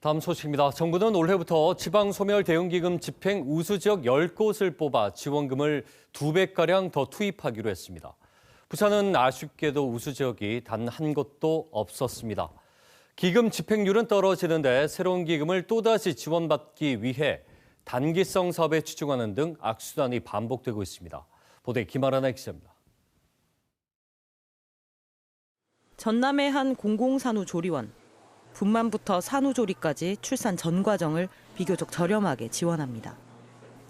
다음 소식입니다. 정부는 올해부터 지방소멸 대응기금 집행 우수 지역 10곳을 뽑아 지원금을 2배가량 더 투입하기로 했습니다. 부산은 아쉽게도 우수 지역이 단 한 곳도 없었습니다. 기금 집행률은 떨어지는데 새로운 기금을 또다시 지원받기 위해 단기성 사업에 치중하는 등 악순환이 반복되고 있습니다. 보도에 김아라나 기자입니다. 전남의 한 공공산후 조리원. 분만부터 산후조리까지 출산 전 과정을 비교적 저렴하게 지원합니다.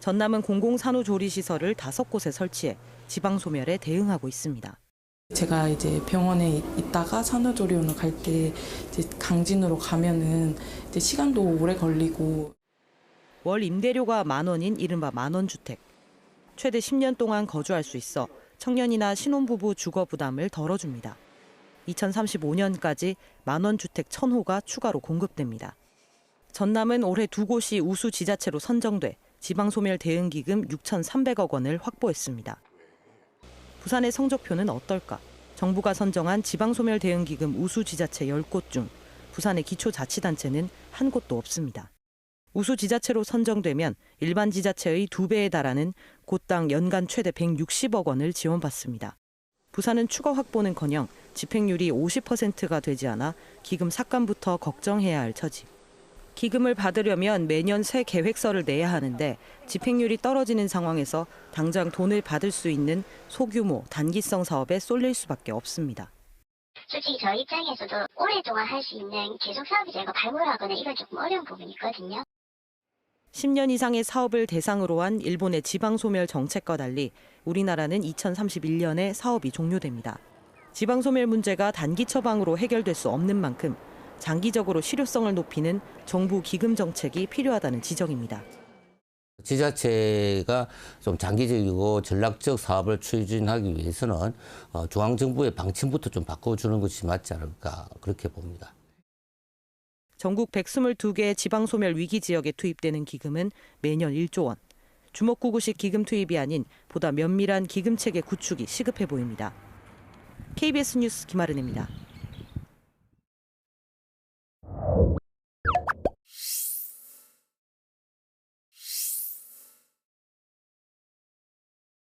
전남은 공공산후조리시설을 다섯 곳에 설치해 지방소멸에 대응하고 있습니다. 제가 이제 병원에 있다가 산후조리원을 갈 때 강진으로 가면은 시간도 오래 걸리고 월 임대료가 만 원인 이른바 만원 주택. 최대 10년 동안 거주할 수 있어 청년이나 신혼부부 주거 부담을 덜어줍니다. 2035년까지 만원 주택 1000호가 추가로 공급됩니다. 전남은 올해 두 곳이 우수 지자체로 선정돼 지방소멸 대응기금 6,300억 원을 확보했습니다. 부산의 성적표는 어떨까? 정부가 선정한 지방소멸 대응기금 우수 지자체 10곳 중 부산의 기초자치단체는 한 곳도 없습니다. 우수 지자체로 선정되면 일반 지자체의 두 배에 달하는 곳당 연간 최대 160억 원을 지원받습니다. 부산은 추가 확보는커녕 집행률이 50%가 되지 않아 기금 삭감부터 걱정해야 할 처지. 기금을 받으려면 매년 새 계획서를 내야 하는데 집행률이 떨어지는 상황에서 당장 돈을 받을 수 있는 소규모 단기성 사업에 쏠릴 수밖에 없습니다. 솔직히 저희 입장에서도 오랫동안 할 수 있는 계속 사업이 저희가 발굴하거나 이건 조금 어려운 부분이 있거든요. 10년 이상의 사업을 대상으로 한 일본의 지방 소멸 정책과 달리 우리나라는 2031년에 사업이 종료됩니다. 지방 소멸 문제가 단기 처방으로 해결될 수 없는 만큼 장기적으로 실효성을 높이는 정부 기금 정책이 필요하다는 지적입니다. 지자체가 좀 장기적이고 전략적 사업을 추진하기 위해서는 어, 중앙정부의 방침부터 좀 바꿔주는 것이 맞지 않을까 그렇게 봅니다. 전국 122개 지방소멸 위기 지역에 투입되는 기금은 매년 1조 원. 주먹구구식 기금 투입이 아닌 보다 면밀한 기금 체계 구축이 시급해 보입니다. KBS 뉴스 김아른입니다.